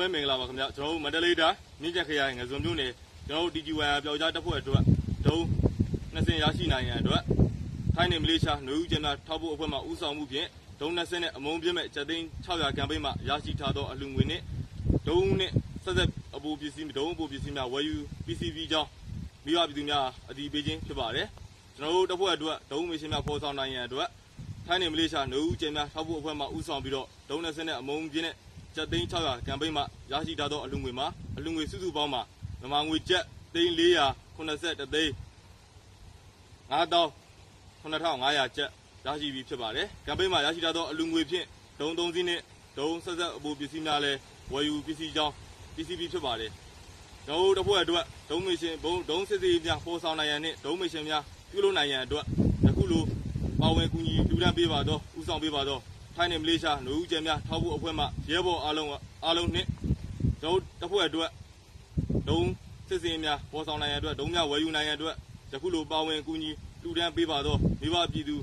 လုံးပဲမင်္ဂလာပါခင်ဗျာကျွန်တော်တို့မန္တလေးတိုင်းမြင်းကျက်ခရိုင်ငဇွန်မြို့နယ်ကျွန်တော်တို့ DG1 ပျောက်ကြားတပ်ဖွဲ့အတွက်ဒုံနှစ်စင်ရရှိနိုင်ရန်အတွက်ထိုင်းနေမလေးရှားຫນွေဦးကျင်းသားထောက်ဖို့အဖွဲ့မှဦးဆောင်မှုဖြင့်ဒုံနှစ်စင်နဲ့အမုံပြည့်မဲ့ချက်သိန်း600ကမ်ပိန်းမှရရှိထားသောအလူငွေနဲ့ဒုံနဲ့ဆက်ဆက်အပူပစ္စည်းဒုံအပူပစ္စည်းများဝယ်ယူ PCB ကြောင်းမိဘပြည်သူများအတီးပေးခြင်းဖြစ်ပါတယ်ကျွန်တော်တို့တပ်ဖွဲ့အတွက်ဒုံမရှင်များဖော်ဆောင်နိုင်ရန်အတွက်ထိုင်းနေမလေးရှားနှုတ်ဦးကျင်းများထောက်ဖို့အဖွဲ့မှဦးဆောင်ပြီးတော့ဒုံနဲ့စင်းနဲ့အမုံပြင်းနဲ့ ကျပ်သိန်း600ကမ်ပိန်းမှရရှိထားသောအလူငွေမှာအလူငွေစုစုပေါင်းမှာမြန်မာငွေကျပ်သိန်း483သိန်း9000 9500ကျပ်ရရှိပြီဖြစ်ပါတယ်ကမ်ပိန်းမှာရရှိထားသောအလူငွေဖြင့်ဒုံ3စီးနဲ့ဒုံဆက်ဆက်အပူပစ္စည်းများလည်းဝယ်ယူပစ္စည်းကြောင်း PCB ဖြစ်ပါတယ်ကျွန်တော်တို့တစ်ဖွဲ့အတွက်ဒုံမရှင်ဘုံဒုံစစ်စစ်များပေါ်ဆောင်နိုင်ရန်နဲ့ဒုံမရှင်များပြုလုပ်နိုင်ရန်အတွက်ယခုလိုပါဝင်ကူညီလူဒန်းပေးပါတော့ဥဆောင်ပေးပါတော့ ထိုင်းနေမလေးရှားနှူဦးကျဲများထောက်ဖို့အဖွဲ့မှရဲဘော်အားလုံးအားလုံးနှင့်ကျွန်တော်တပ်ဖွဲ့အတွက်ဒုံစစ်စင်များပေါ်ဆောင်နိုင်ရန်အတွက်ဒုံများဝယ်ယူနိုင်ရန်အတွက်ယခုလိုပါဝင်ကူညီလူဒန်းပေးပါတော့မိဘပြည်သူ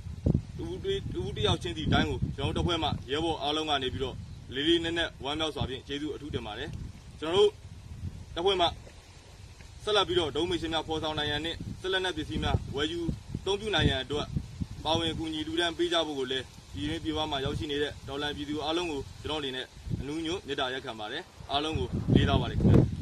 တူတူတူတယောက်ချင်းစီတိုင်းကိုကျွန်တော်တပ်ဖွဲ့မှရဲဘော်အားလုံးကနေပြီးတော့လေးလေးနက်နက်ဝမ်းမြောက်စွာဖြင့်ကျေးဇူးအထူးတင်ပါတယ်ကျွန်တော်တို့တပ်ဖွဲ့မှဆက်လက်ပြီးတော့ဒုံမေရှင်များပေါ်ဆောင်နိုင်ရန်နဲ့ဆက်လက်နက်ပစ္စည်းများဝယ်ယူသုံးပြုနိုင်ရန်အတွက်ပါဝင်ကူညီလူဒန်းပေးကြဖို့ကိုလည်း ဒီနေ့ပြည်ပမှာရောက်ရှိနေတဲ့ဒေါ်လာပြည်သူအားလုံးကိုကျွန်တော်အနေနဲ့အနူးညွတ်မေတ္တာရက်ခံပါတယ်အားလုံးကိုလေးစားပါတယ်ခင်ဗျာ